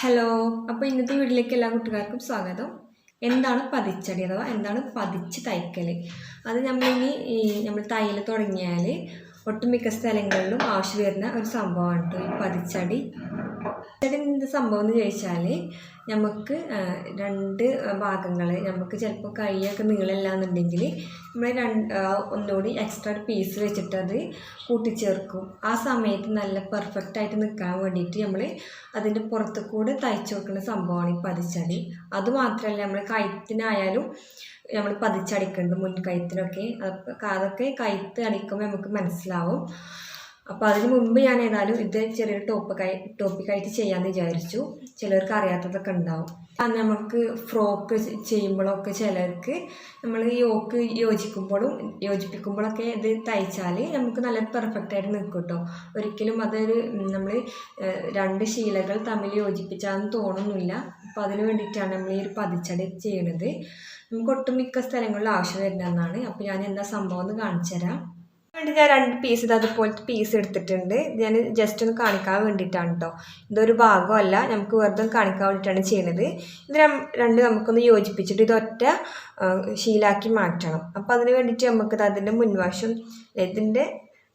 Hello അപ്പോൾ ഇന്നത്തെ വീട്ടിലേക്ക് എല്ലാ കൂട്ടുകാർക്കും സ്വാഗതം. എന്താണ് പതിച്ചടി അഥവാ എന്താണ് പതിച്ച് തയ്ക്കൽ അത് നമ്മളിനി നമ്മൾ തയ്യൽ തുടങ്ങിയാൽ ഒട്ടുമിക്ക സ്ഥലങ്ങളിലും ആവശ്യം വരുന്ന ഒരു സംഭവമാണ് കേട്ടോ ഈ പതിച്ചടി. പതിച്ചടി എന്ത് സംഭവം എന്ന് ചോദിച്ചാൽ നമുക്ക് രണ്ട് ഭാഗങ്ങൾ നമുക്ക് ചിലപ്പോൾ കൈയൊക്കെ നീളമില്ല എന്നുണ്ടെങ്കിൽ നമ്മൾ രണ്ട് ഒന്നുകൂടി എക്സ്ട്രാ ഒരു പീസ് വെച്ചിട്ട് അത് കൂട്ടിച്ചേർക്കും. ആ സമയത്ത് നല്ല പെർഫെക്റ്റ് ആയിട്ട് നിൽക്കാൻ വേണ്ടിയിട്ട് നമ്മൾ അതിന്റെ പുറത്ത് കൂടെ തയ്ച്ചു വെക്കുന്ന സംഭവമാണ് ഈ പതിച്ചടി. അതുമാത്രമല്ല നമ്മൾ കഴുത്തിനായാലും നമ്മൾ പതിച്ചടിക്കുന്നുണ്ട് മുൻകഴുത്തിനൊക്കെ അതൊക്കെ കഴുത്ത് അടിക്കുമ്പോൾ നമുക്ക് മനസ്സിലാവും. അപ്പോൾ അതിന് മുമ്പ് ഞാൻ ഏതായാലും ഇത് ചെറിയൊരു ടോപ്പിക്കായി ടോപ്പിക്കായിട്ട് ചെയ്യാമെന്ന് വിചാരിച്ചു. ചിലർക്ക് അറിയാത്തതൊക്കെ ഉണ്ടാവും. നമുക്ക് ഫ്രോക്ക് ചെയ്യുമ്പോഴൊക്കെ ചിലർക്ക് നമ്മൾ യോക്ക് യോജിക്കുമ്പോഴും യോജിപ്പിക്കുമ്പോഴൊക്കെ ഇത് തയ്ച്ചാൽ നമുക്ക് നല്ല പെർഫെക്റ്റ് ആയിട്ട് നിൽക്കും കേട്ടോ ഒരിക്കലും അതൊരു നമ്മൾ രണ്ട് ശീലകൾ തമ്മിൽ യോജിപ്പിച്ചാന്ന് തോന്നുന്നില്ല. അപ്പോൾ അതിന് വേണ്ടിയിട്ടാണ് നമ്മൾ ഈ ഒരു പതിച്ചടി ചെയ്യണത്. നമുക്ക് ഒട്ടുമിക്ക സ്ഥലങ്ങളിൽ ആവശ്യം വരുന്നതെന്നാണ് അപ്പോൾ ഞാൻ എന്താ സംഭവം എന്ന് കാണിച്ചു തരാം വേണ്ടി ഞാൻ രണ്ട് പീസ് ഇത് അതുപോലത്തെ പീസ് എടുത്തിട്ടുണ്ട്. ഞാൻ ജസ്റ്റ് ഒന്ന് കാണിക്കാൻ വേണ്ടിയിട്ടാണ് കേട്ടോ ഇതൊരു ഭാഗമല്ല നമുക്ക് വെറുതെ കാണിക്കാൻ വേണ്ടിയിട്ടാണ് ചെയ്യുന്നത് ഇത് രണ്ട് നമുക്കൊന്ന് യോജിപ്പിച്ചിട്ട് ഇതൊറ്റ ശീലാക്കി മാറ്റണം. അപ്പോൾ അതിന് വേണ്ടിയിട്ട് നമുക്ക് അതിന്റെ മുൻവശം ഇതിന്റെ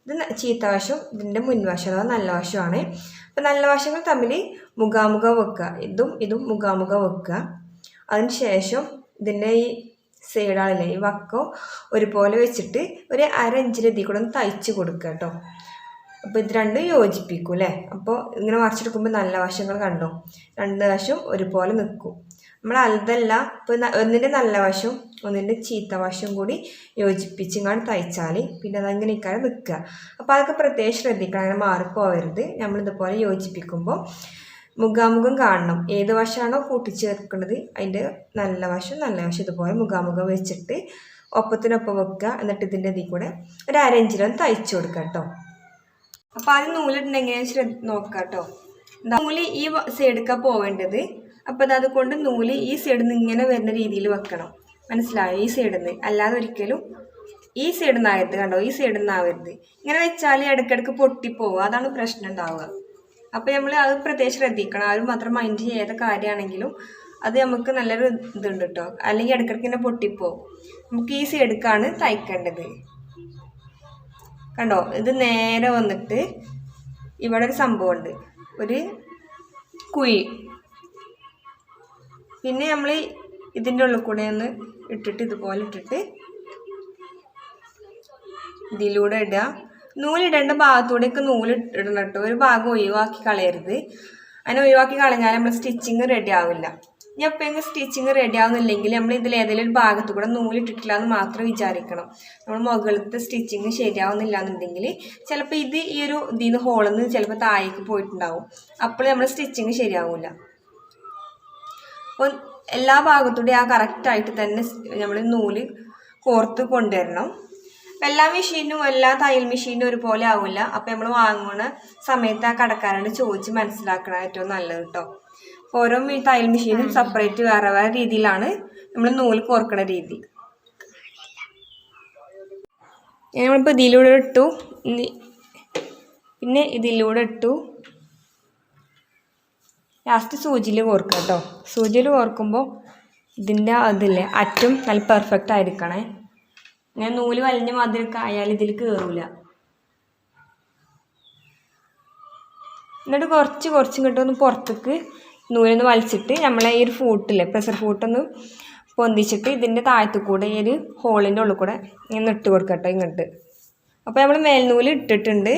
ഇത് ന- ചീത്ത വശം ഇതിന്റെ മുൻവശം അഥവാ നല്ല വശമാണ്. അപ്പോൾ നല്ല വശങ്ങൾ തമ്മിൽ മുഖാമുഖം വെക്കുക. ഇതും ഇതും മുഖാമുഖം വെക്കുക. അതിന് ശേഷം ഇതിന്റെ ഈ സൈഡാളില്ലേ ഈ വക്കം ഒരുപോലെ വെച്ചിട്ട് ഒരു അര ഇഞ്ചിന് ഇതിൽ കൂടെ ഒന്ന് തയ്ച്ച് കൊടുക്കുക കേട്ടോ. അപ്പോൾ ഇത് രണ്ടും യോജിപ്പിക്കും അല്ലേ? അപ്പോൾ ഇങ്ങനെ മറിച്ചെടുക്കുമ്പോൾ നല്ല വശങ്ങൾ കണ്ടോ? രണ്ട് വശം ഒരുപോലെ നിൽക്കും. നമ്മൾ അതല്ല ഇപ്പോൾ ഒന്നിന്റെ നല്ല വശം ഒന്നിന്റെ ചീത്ത വശം കൂടി യോജിപ്പിച്ച് ഇങ്ങനെ തയ്ച്ചാൽ പിന്നെ അതങ്ങനെ ഇക്കാതെ നിൽക്കുക. അപ്പോൾ അതൊക്കെ പ്രത്യേകം ശ്രദ്ധിക്കണം അങ്ങനെ മാറിപ്പോവരുത്. നമ്മളിതുപോലെ യോജിപ്പിക്കുമ്പോൾ മുഖാമുഖം കാണണം. ഏത് വശമാണോ കൂട്ടിച്ചേർക്കുന്നത് അതിന്റെ നല്ല വശം നല്ല വശം ഇതുപോലെ മുഖാമുഖം വെച്ചിട്ട് ഒപ്പത്തിനൊപ്പം വെക്കുക. എന്നിട്ട് ഇതിന്റെ ഇതിൽ കൂടെ ഒരു അരഞ്ചിലും തയ്ച്ചു കൊടുക്കുക കേട്ടോ. അപ്പോൾ ആദ്യം നൂലിട്ടുണ്ട് ശ്രദ്ധ നോക്കുക കേട്ടോ. നൂൽ ഈ സൈഡൊക്കെ പോവേണ്ടത്. അപ്പോൾ അത് കൊണ്ട് നൂൽ ഈ സൈഡിൽ നിന്ന് ഇങ്ങനെ വരുന്ന രീതിയിൽ വെക്കണം. മനസ്സിലായോ? ഈ സൈഡിൽ നിന്ന് അല്ലാതെ ഒരിക്കലും ഈ സൈഡിൽ നിന്നാകരുത് കണ്ടോ? ഈ സൈഡിൽ നിന്നാവരുത് ഇങ്ങനെ വെച്ചാൽ ഇടയ്ക്കിടയ്ക്ക് പൊട്ടിപ്പോവുക അതാണ് പ്രശ്നം ഉണ്ടാവുക. അപ്പോൾ നമ്മൾ അത് പ്രത്യേകം ശ്രദ്ധിക്കണം. ആരും മാത്രം മൈൻഡ് ചെയ്യാത്ത കാര്യമാണെങ്കിലും അത് നമുക്ക് നല്ലൊരു ഇതുണ്ട് കേട്ടോ അല്ലെങ്കിൽ ഇടയ്ക്കിടയ്ക്ക് തന്നെ പൊട്ടിപ്പോവും നമുക്ക് ഈസി എടുക്കാണ് തയ്ക്കേണ്ടത്. കണ്ടോ? ഇത് നേരെ വന്നിട്ട് ഇവിടെ ഒരു സംഭവമുണ്ട് ഒരു കുഴി. പിന്നെ നമ്മൾ ഇതിന്റെ ഉള്ളിൽ കൂടെ ഒന്ന് ഇട്ടിട്ട് ഇതുപോലെ ഇട്ടിട്ട് ഇതിലൂടെ ഇടുക നൂലിടേണ്ട ഭാഗത്തൂടെയൊക്കെ നൂൽ ഇടണം കേട്ടോ ഒരു ഭാഗം ഒഴിവാക്കി കളയരുത്. അതിനെ ഒഴിവാക്കി കളഞ്ഞാൽ നമ്മൾ സ്റ്റിച്ചിങ് റെഡി ആവില്ല. ഇനി എപ്പോഴെങ്കിലും സ്റ്റിച്ചിങ് റെഡി ആവുന്നില്ലെങ്കിൽ നമ്മൾ ഇതിൽ ഏതെങ്കിലും ഒരു ഭാഗത്ത് കൂടെ നൂലിട്ടിട്ടില്ല എന്ന് മാത്രം വിചാരിക്കണം. നമ്മൾ മുകളിലത്തെ സ്റ്റിച്ചിങ് ശരിയാവുന്നില്ല എന്നുണ്ടെങ്കിൽ ചിലപ്പോൾ ഇത് ഈ ഒരു ഇതിൽ നിന്ന് ഹോളിൽ നിന്ന് ചിലപ്പോൾ താഴേക്ക് പോയിട്ടുണ്ടാവും. അപ്പോൾ നമ്മൾ സ്റ്റിച്ചിങ് ശരിയാവില്ല അപ്പോൾ എല്ലാ ഭാഗത്തൂടെ ആ കറക്റ്റായിട്ട് തന്നെ നമ്മൾ നൂൽ കോർത്ത് കൊണ്ടുവരണം. അപ്പം എല്ലാ മെഷീനും എല്ലാ തയ്യൽ മെഷീനും ഒരുപോലെ ആവില്ല അപ്പം നമ്മൾ വാങ്ങുന്ന സമയത്ത് ആ കടക്കാരോട് ചോദിച്ച് മനസ്സിലാക്കണം ഏറ്റവും നല്ലത് കേട്ടോ അപ്പോൾ ഓരോ തയ്യൽ മെഷീനും സെപ്പറേറ്റ് വേറെ വേറെ രീതിയിലാണ് നമ്മൾ നൂൽ കോർക്കണ രീതി. നമ്മളിപ്പോൾ ഇതിലൂടെ ഇട്ടു. പിന്നെ ഇതിലൂടെ ഇട്ടു. ലാസ്റ്റ് സൂചിയിൽ കോർക്കുക കേട്ടോ സൂചിയിൽ കോർക്കുമ്പോൾ ഇതിന്റെ അതില്ലേ അറ്റും നല്ല പെർഫെക്റ്റ് ആയിരിക്കണേ. ഞാൻ നൂൽ വലിഞ്ഞ മാതിരിയൊക്കെ ആയാൽ ഇതിൽ കയറൂല എന്നിട്ട് കുറച്ച് കുറച്ച് ഒന്ന് പുറത്തേക്ക് നൂലൊന്ന് വലിച്ചിട്ട് നമ്മളെ ഈ ഒരു ഫൂട്ടില്ലേ പ്രഷർ ഫൂട്ടൊന്ന് പൊന്തിച്ചിട്ട് ഇതിന്റെ താഴത്തു കൂടെ ഈ ഒരു ഹോളിന്റെ ഉള്ളിൽ കൂടെ ഇങ്ങനെ ഇട്ട് കൊടുക്കട്ടോ ഇങ്ങോട്ട്. അപ്പോൾ നമ്മൾ മേൽനൂൽ ഇട്ടിട്ടുണ്ട്.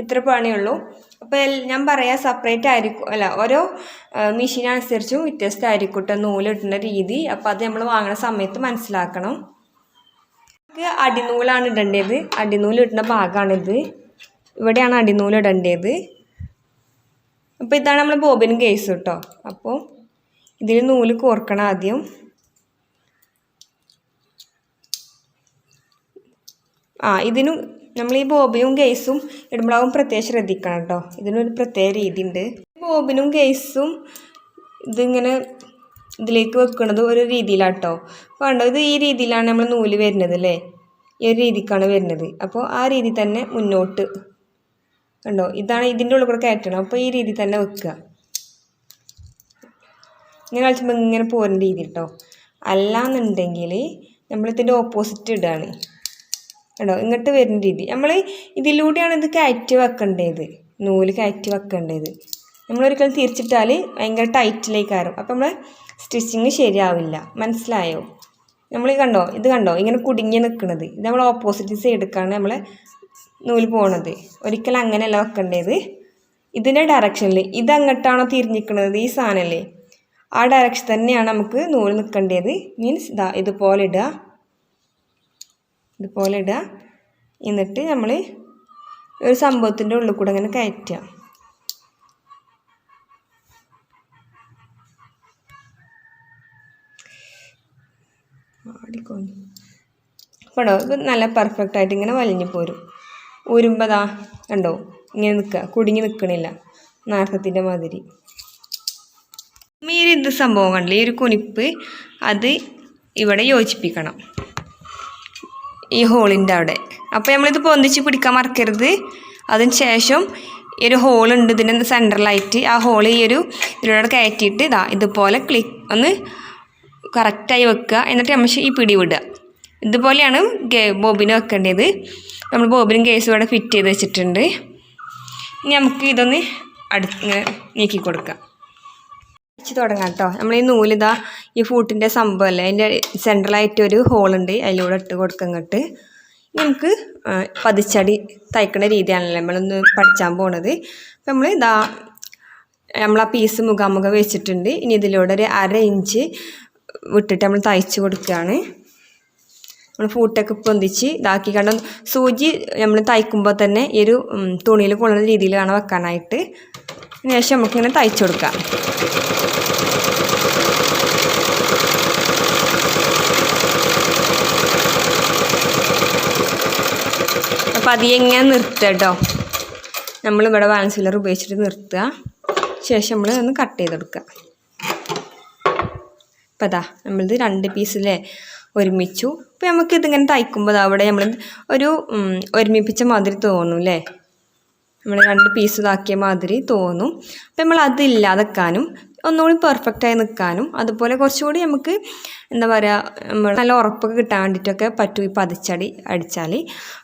ഇത്ര പണിയുള്ളൂ അപ്പോൾ ഞാൻ പറയാം സെപ്പറേറ്റ് ആയിരിക്കും അല്ല ഓരോ മെഷീൻ അനുസരിച്ചും വ്യത്യസ്തമായിരിക്കും കേട്ടോ നൂൽ ഇടുന്ന രീതി. അപ്പോൾ അത് നമ്മൾ വാങ്ങുന്ന സമയത്ത് മനസ്സിലാക്കണം. നമുക്ക് അടിനൂലാണ് ഇടേണ്ടത്. അടിനൂൽ ഇടുന്ന ഭാഗമാണിത് ഇവിടെയാണ് അടിനൂൽ ഇടേണ്ടത്. അപ്പോൾ ഇതാണ് നമ്മൾ ബോബിനും കേസ് കേട്ടോ അപ്പോൾ ഇതിൽ നൂൽ കോർക്കണം ആദ്യം. ആ ഇതിനും നമ്മൾ ഈ ബോബിയും ഗെയ്സും ഇടുമ്പോഴാവും പ്രത്യേകം ശ്രദ്ധിക്കണം കേട്ടോ ഇതിനൊരു പ്രത്യേക രീതി ഉണ്ട് ബോബിനും ഗെയ്സും ഇതിങ്ങനെ ഇതിലേക്ക് വെക്കുന്നത് ഒരു രീതിയിലാണ് കേട്ടോ അപ്പോൾ കണ്ടോ ഇത് ഈ രീതിയിലാണ് നമ്മൾ നൂൽ വരുന്നത് അല്ലേ? ഈ ഒരു രീതിക്കാണ് വരുന്നത്. അപ്പോൾ ആ രീതി തന്നെ മുന്നോട്ട്. കണ്ടോ ഇതാണ് ഇതിന്റെ ഉള്ളിൽ കൂടെ കയറ്റണം. അപ്പോൾ ഈ രീതി തന്നെ വെക്കുക ഇങ്ങനെ കളിച്ചുമ്പോൾ ഇങ്ങനെ പോരുന്ന രീതി കേട്ടോ അല്ലാന്നുണ്ടെങ്കിൽ നമ്മളിതിന്റെ ഓപ്പോസിറ്റ് ഇടുകയാണ് കേട്ടോ ഇങ്ങോട്ട് വരുന്ന രീതി. നമ്മൾ ഇതിലൂടെയാണ് ഇത് കയറ്റി വെക്കേണ്ടത്. നൂൽ കയറ്റി വെക്കേണ്ടത്. നമ്മളൊരിക്കലും തിരിച്ചിട്ടാൽ ഭയങ്കര ടൈറ്റിലേക്ക് കയറും അപ്പം നമ്മൾ സ്റ്റിച്ചിങ് ശരിയാവില്ല. മനസ്സിലായോ? നമ്മൾ കണ്ടോ? ഇത് കണ്ടോ? ഇങ്ങനെ കുടുങ്ങി നിൽക്കുന്നത് ഇത് നമ്മൾ ഓപ്പോസിറ്റ് സൈഡിലേക്കാണ് നമ്മളെ നൂൽ പോണത്. ഒരിക്കലും അങ്ങനെയല്ല വെക്കേണ്ടത്. ഇതിന്റെ ഡയറക്ഷനിൽ ഇത് അങ്ങോട്ടാണോ തിരിഞ്ഞിരിക്കുന്നത് ഈ സാധനമല്ലേ ആ ഡയറക്ഷൻ തന്നെയാണ് നമുക്ക് നൂൽ നിൽക്കേണ്ടത് മീൻസ് ഇതാ ഇതുപോലെ ഇടുക ഇതുപോലെ ഇടുക എന്നിട്ട് നമ്മൾ ഒരു സംഭവത്തിന്റെ ഉള്ളിൽ കൂടെ അങ്ങനെ കയറ്റുക ആടിക്കോഞ്ഞു കണ്ടോ? ഇത് നല്ല പെർഫെക്റ്റ് ആയിട്ട് ഇങ്ങനെ വലിഞ്ഞു പോരും. ഊരുമ്പതാ കണ്ടോ? ഇങ്ങനെ നിൽക്കുക കുടുങ്ങി നിൽക്കണില്ല നാർത്തത്തിന്റെ മാതിരി. ഈ ഇത് സംഭവം കണ്ടില്ലേ? ഈ ഒരു കുനിപ്പ് അത് ഇവിടെ യോജിപ്പിക്കണം. ഈ ഹോളിന്റെ അവിടെ. അപ്പോൾ നമ്മളിത് പൊന്തിച്ച് പിടിക്കാൻ മറക്കരുത്. അതിന് ശേഷം ഈ ഒരു ഹോളുണ്ട് ഇതിന്റെ സെന്ററിലായിട്ട് ആ ഹോൾ ഈ ഒരു ഇതിലൂടെ കയറ്റിയിട്ട് ഇതാ ഇതുപോലെ ക്ലിക്ക് ഒന്ന് കറക്റ്റായി വെക്കുക. എന്നിട്ട് നമ്മൾ ഈ പിടി വിടുക. ഇതുപോലെയാണ് ബോബിന് വെക്കേണ്ടത്. നമ്മൾ ബോബിനും കേസും ഇവിടെ ഫിറ്റ് ചെയ്ത് വെച്ചിട്ടുണ്ട്. ഇനി നമുക്ക് ഇതൊന്ന് അടു നീക്കി കൊടുക്കാം. വെച്ച് തുടങ്ങാം കേട്ടോ. നമ്മൾ ഈ നൂലിതാ ഈ ഫൂട്ടിന്റെ സംഭവമല്ലേ അതിന്റെ സെൻട്രലായിട്ട് ഒരു ഹോളുണ്ട് അതിലൂടെ ഇട്ട് കൊടുക്കങ്ങട്ട് നമുക്ക് പതിച്ചടി തയ്ക്കുന്ന രീതിയാണല്ലോ നമ്മളൊന്ന് പഠിച്ചാൻ പോണത്. അപ്പം നമ്മൾ ഇതാ നമ്മൾ ആ പീസ് മുഖാമുഖം വെച്ചിട്ടുണ്ട്. ഇനി ഇതിലൂടെ ഒരു അര ഇഞ്ച് വിട്ടിട്ട് നമ്മൾ തയ്ച്ച് കൊടുക്കുകയാണ്. നമ്മൾ ഫൂട്ടൊക്കെ പൊന്തിച്ച് ഇതാക്കി. കണ്ട സൂചി നമ്മൾ തയ്ക്കുമ്പോൾ തന്നെ ഈ ഒരു തുണിയിൽ കൊള്ളുന്ന രീതിയിൽ വേണം വെക്കാനായിട്ട് ശേഷം നമുക്കിങ്ങനെ തയ്ച്ചു കൊടുക്കാം. അപ്പോൾ അതിയെങ്ങനെ നിർത്തുക കേട്ടോ. നമ്മളിവിടെ വാൻസിലർ ഉപയോഗിച്ചിട്ട് നിർത്തുക. ശേഷം നമ്മൾ ഒന്ന് കട്ട് ചെയ്തെടുക്കുക. അപ്പം അതാ നമ്മളിത് രണ്ട് പീസിലെ ഒരുമിച്ചു. അപ്പോൾ നമുക്ക് ഇതിങ്ങനെ തയ്ക്കുമ്പോൾ അവിടെ നമ്മൾ ഒരു ഒരുമിപ്പിച്ച മാതിരി തോന്നും അല്ലേ നമ്മൾ രണ്ട് പീസ് ഇതാക്കിയ മാതിരി തോന്നും. അപ്പം നമ്മൾ അതില്ലാതെക്കാനും ഒന്നുകൂടി പെർഫെക്റ്റായി നിൽക്കാനും അതുപോലെ കുറച്ചുകൂടി നമുക്ക് എന്താ പറയുക നമ്മൾ നല്ല ഉറപ്പൊക്കെ കിട്ടാൻ വേണ്ടിയിട്ടൊക്കെ പറ്റും ഈ പതിച്ചടി അടിച്ചാൽ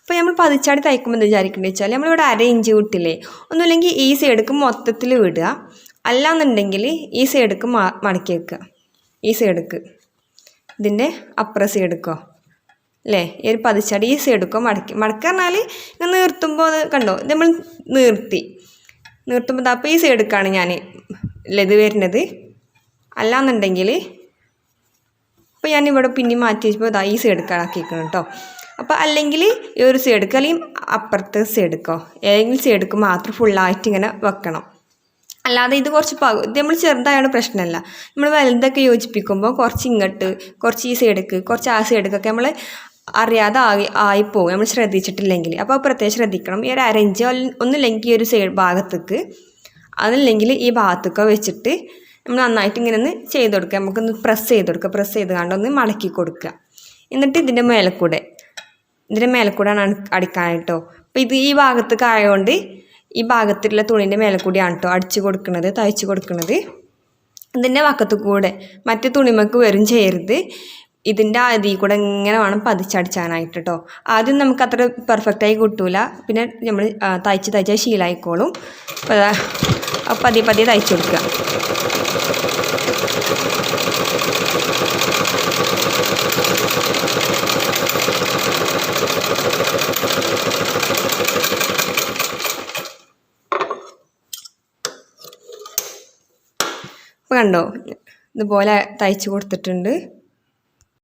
അപ്പോൾ നമ്മൾ പതിച്ചടി തയ്ക്കുമ്പോൾ എന്താ വിചാരിക്കേണ്ടത് വെച്ചാൽ നമ്മളിവിടെ അര ഇഞ്ച് വിട്ടില്ലേ ഒന്നുമില്ലെങ്കിൽ ഈ സൈഡ്ക്ക് മൊത്തത്തിൽ വിടുക. അല്ലാന്നുണ്ടെങ്കിൽ ഈ സൈഡ്ക്ക് മടക്കി വെക്കുക. ഈ സൈഡക്ക് ഇതിന്റെ അപ്പുറ സൈഡക്കോ അല്ലേ? ഈ ഒരു പതിച്ചടി ഈ സൈഡക്കോ മടക്കി. മടക്കുക പറഞ്ഞാൽ ഇങ്ങനെ നിർത്തുമ്പോൾ കണ്ടോ? ഇത് നമ്മൾ നിർത്തി. നിർത്തുമ്പോൾ അപ്പോൾ ഈ സൈഡക്കാണ് ഞാൻ ഇത് വരുന്നത്. അല്ലാന്നുണ്ടെങ്കിൽ അപ്പോൾ ഞാൻ ഇവിടെ പിന്നെ മാറ്റി വെച്ചപ്പോൾ ഇതാ ഈ സൈഡ്ക്കാണ് ആക്കിയിരിക്കണം കേട്ടോ അപ്പോൾ അല്ലെങ്കിൽ ഈ ഒരു സൈഡക്ക് അല്ലെങ്കിൽ അപ്പുറത്തെ സൈഡക്കോ ഏതെങ്കിലും സൈഡക്ക് മാത്രം ഫുള്ളായിട്ട് ഇങ്ങനെ വെക്കണം. അല്ലാതെ ഇത് കുറച്ച് പകു ഇത് നമ്മൾ ചെറുതായാണ് പ്രശ്നമല്ല നമ്മൾ വലുതൊക്കെ യോജിപ്പിക്കുമ്പോൾ കുറച്ച് ഇങ്ങോട്ട് കുറച്ച് ഈ സൈഡേക്ക് കുറച്ച് ആ സൈഡേക്കൊക്കെ നമ്മൾ അറിയാതെ ആയി ആയിപ്പോവും നമ്മൾ ശ്രദ്ധിച്ചിട്ടില്ലെങ്കിൽ അപ്പോൾ പ്രത്യേകം ശ്രദ്ധിക്കണം ഈ ഒരു അരഞ്ച് ഒന്നില്ലെങ്കിൽ ഈ ഒരു സൈഡ് ഭാഗത്തേക്ക് അതല്ലെങ്കിൽ ഈ ഭാഗത്തൊക്കെ വെച്ചിട്ട് നമ്മൾ നന്നായിട്ട് ഇങ്ങനെ ഒന്ന് ചെയ്ത് കൊടുക്കുക നമുക്കൊന്ന് പ്രസ് ചെയ്ത് കൊടുക്കുക പ്രസ് ചെയ്ത് കണ്ടൊന്ന് മടക്കി കൊടുക്കുക എന്നിട്ട് ഇതിന്റെ മേലെ കൂടെ ഇതിന്റെ മേലെ കൂടെയാണ് അടിക്കാനായിട്ടോ അപ്പോൾ ഇത് ഈ ഭാഗത്തേക്ക് ആയതുകൊണ്ട് ഈ ഭാഗത്തുള്ള തുണിന്റെ മേലെ കൂടിയാണ് കേട്ടോ അടിച്ചു കൊടുക്കുന്നത് തയ്ച്ചു കൊടുക്കുന്നത്. ഇതിന്റെ വക്കത്ത് കൂടെ മറ്റു തുണിമക്ക് വരും ചെയ്യരുത് ഇതിന്റെ അതിൽ കൂടെ ഇങ്ങനെ വേണം പതിച്ചടിച്ചാനായിട്ട് കേട്ടോ ആദ്യം നമുക്ക് അത്ര പെർഫെക്റ്റായി കിട്ടൂല. പിന്നെ നമ്മൾ തയ്ച്ച് തയ്ച്ചാൽ ശീലമായിക്കോളും അപ്പോൾ പതിയെ പതിയെ തയ്ച്ചു കൊടുക്കുക ഇപ്പോൾ കണ്ടോ? ഇതുപോലെ തയ്ച്ച് കൊടുത്തിട്ടുണ്ട്.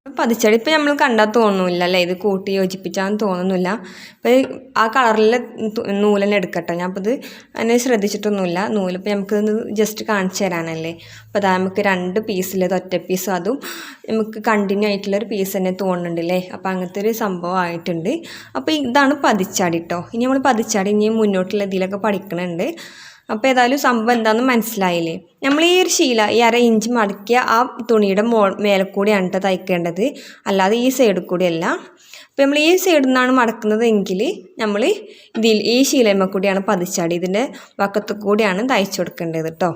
പതിച്ചടി ഇപ്പം നമ്മൾ കണ്ടാൽ തോന്നുന്നില്ല അല്ലേ? ഇത് കൂട്ടി യോജിപ്പിച്ചാന്ന് തോന്നുന്നില്ല. അപ്പോൾ ആ കളറിലെ നൂലെന്നെ എടുക്കട്ടെ. ഞാൻ അപ്പോൾ ഇത് അതിനെ ശ്രദ്ധിച്ചിട്ടൊന്നുമില്ല. നൂൽ നൂലിപ്പോൾ നമുക്ക് ജസ്റ്റ് കാണിച്ചു തരാനല്ലേ? അപ്പോൾ അതാ നമുക്ക് രണ്ട് പീസിൽ ഒറ്റ പീസ് അതും നമുക്ക് കണ്ടിന്യൂ ആയിട്ടുള്ള ഒരു പീസ് തന്നെ തോന്നുന്നുണ്ടല്ലേ അപ്പോൾ അങ്ങനത്തെ ഒരു സംഭവം ആയിട്ടുണ്ട്. അപ്പോൾ ഇതാണ് പതിച്ചാടി കേട്ടോ ഇനി നമ്മൾ പതിച്ചാടി ഇനി മുന്നോട്ടുള്ള ഇതിലൊക്കെ പഠിക്കണുണ്ട്. അപ്പോൾ ഏതായാലും സംഭവം എന്താണെന്ന് മനസ്സിലായില്ലേ? നമ്മൾ ഈ ഒരു ശീല ഈ അര ഇഞ്ച് മടക്കിയ ആ തുണിയുടെ മോ മേലെ കൂടിയാണ് കേട്ടോ തയ്ക്കേണ്ടത്. അല്ലാതെ ഈ സൈഡ് കൂടിയല്ല അപ്പോൾ നമ്മൾ ഈ സൈഡിൽ നിന്നാണ് മടക്കുന്നത് എങ്കിൽ നമ്മൾ ഇതിൽ ഈ ശീലമ്മ കൂടിയാണ് പതിച്ചാടി. ഇതിന്റെ വക്കത്ത് കൂടിയാണ് തയ്ച്ചു കൊടുക്കേണ്ടത് കേട്ടോ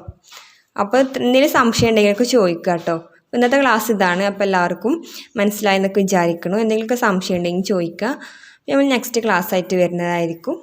അപ്പോൾ എന്തെങ്കിലും സംശയം ഉണ്ടെങ്കിലൊക്കെ ചോദിക്കുക കേട്ടോ ഇന്നത്തെ ക്ലാസ് ഇതാണ്. അപ്പോൾ എല്ലാവർക്കും മനസ്സിലായി എന്നൊക്കെ വിചാരിക്കണം. എന്തെങ്കിലുമൊക്കെ സംശയം ഉണ്ടെങ്കിൽ ചോദിക്കുക നമ്മൾ നെക്സ്റ്റ് ക്ലാസ് ആയിട്ട് വരുന്നതായിരിക്കും.